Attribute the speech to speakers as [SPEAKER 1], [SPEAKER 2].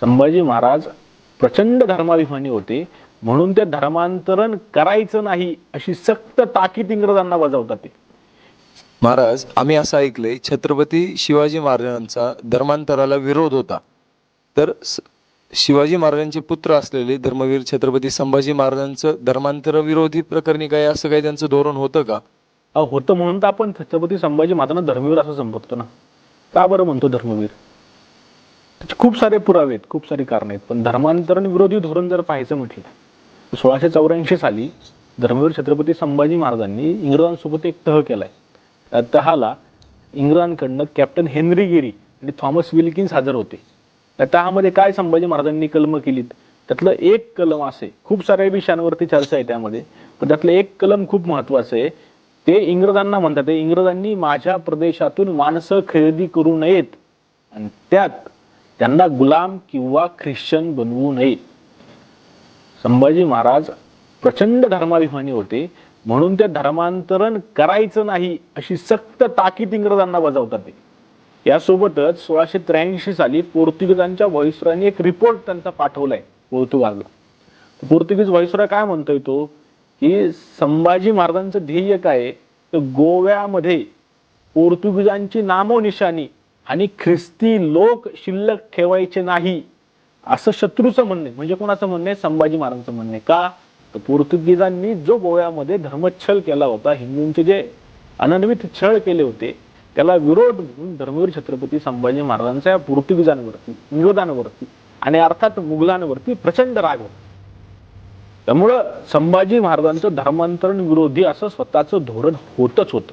[SPEAKER 1] संभाजी महाराज प्रचंड धर्माभिमानी होते. म्हणून ते धर्मांतरण करायचं नाही अशी सक्त ताकीद इंग्रजांना बजावतात ते.
[SPEAKER 2] महाराज आम्ही असं ऐकलंय छत्रपती शिवाजी महाराजांचा धर्मांतराला विरोध होता. तर शिवाजी महाराजांचे पुत्र असलेले धर्मवीर छत्रपती संभाजी महाराजांचं धर्मांतर विरोधी प्रकरणी काय असं काही त्यांचं धोरण होतं का?
[SPEAKER 1] होतं म्हणून तर आपण छत्रपती संभाजी महाराजांना धर्मवीर असं संबोधतो ना. का बरं म्हणतो धर्मवीर? त्याचे खूप सारे पुरावे आहेत खूप सारी कारणं आहेत. पण धर्मांतरण विरोधी धोरण जर पाहायचं म्हटलं सोळाशे चौऱ्याऐंशी साली धर्मवीर छत्रपती संभाजी महाराजांनी इंग्रजांसोबत एक तह केलाय. त्या तहाला इंग्रजांकडनं कॅप्टन हेनरी गिरी आणि थॉमस विल्किन्स हजर होते. त्या तहामध्ये काय संभाजी महाराजांनी कलम केलीत? त्यातलं एक कलम असे खूप साऱ्या विषयांवरती चर्चा आहे त्यामध्ये पण त्यातलं एक कलम खूप महत्वाचं आहे. ते इंग्रजांना म्हणतात ते इंग्रजांनी माझ्या प्रदेशातून माणसं खरेदी करू नयेत. आणि त्यात त्यांना गुलाम किंवा ख्रिश्चन बनवू नये. संभाजी महाराज प्रचंड धर्माभिमानी होते. म्हणून ते धर्मांतरण करायचं नाही अशी सक्त ताकीद इंग्रजांना बजावतात ते. यासोबतच सोळाशे त्र्याऐंशी साली पोर्तुगीजांच्या व्हॉइसरॉयने एक रिपोर्ट त्यांचा पाठवलाय पोर्तुगालला. पोर्तुगीज व्हॉइसरॉय काय म्हणतोय तो? की संभाजी महाराजांचं ध्येय काय तर गोव्यामध्ये पोर्तुगीजांची नामोनिशाणी आणि ख्रिस्ती लोक शिल्लक ठेवायचे नाही असं शत्रूचं म्हणणं. आहे. म्हणजे कोणाचं म्हणणं? आहे संभाजी महाराजांचं म्हणणं. आहे का? तर पोर्तुगीजांनी जो गोव्यामध्ये धर्मच्छल केला होता हिंदूंचे जे अनन्वित छळ केले होते त्याला विरोध म्हणून धर्मवीर छत्रपती संभाजी महाराजांच्या पोर्तुगीजांवरती इंग्रजांवरती आणि अर्थात मुघलांवरती प्रचंड राग होता. त्यामुळं संभाजी महाराजांचं धर्मांतरण विरोधी असं स्वतःचं धोरण होतच होतं.